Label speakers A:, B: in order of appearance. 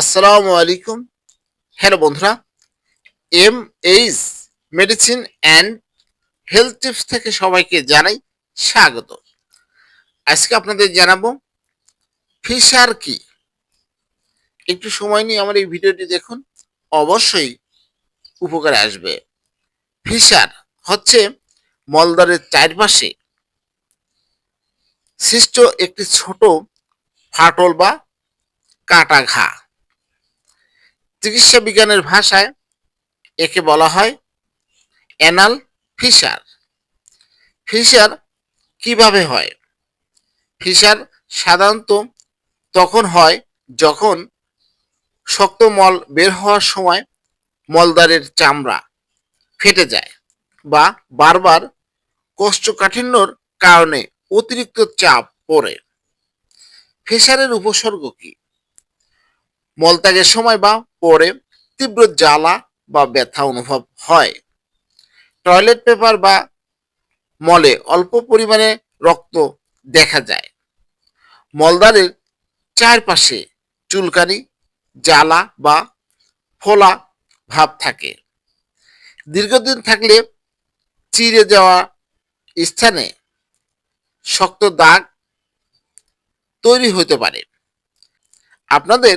A: আসসালামু আলাইকুম। হ্যালো বন্ধুরা, M H medicine and health tips থেকে সবাইকে জানাই স্বাগত। আজকে আপনাদের জানাব ফিশার কি? একটু সময় নিয়ে আমার এই ভিডিওটি দেখুন, অবশ্যই উপকারে আসবে। ফিশার হচ্ছে মলদ্বারের চারপাশে সৃষ্ট একটি ছোট ফাটল বা কাটা ঘা। চিকিৎসা বিজ্ঞানের ভাষায় একে বলা হয় অ্যানাল ফিশার। ফিশার কীভাবে হয়? ফিশার সাধারণত তখন হয় যখন শক্ত মল বের হওয়ার সময় মলদ্বারের চামড়া ফেটে যায় বা বারবার কোষ্ঠকাঠিন্যর কারণে অতিরিক্ত চাপ পড়ে। ফিশারের উপসর্গ কি? মলত্যাগের সময় বা পরে তীব্র জ্বালা বা ব্যথা অনুভব হয়। টয়লেট পেপার বা মলে অল্প পরিমাণে রক্ত দেখা যায়। মলদ্বারের চারপাশে চুলকানি, জ্বালা বা ফোলা ভাব থাকে। দীর্ঘদিন থাকলে চিড়ে যাওয়া স্থানে শক্ত দাগ তৈরি হতে পারে। আপনাদের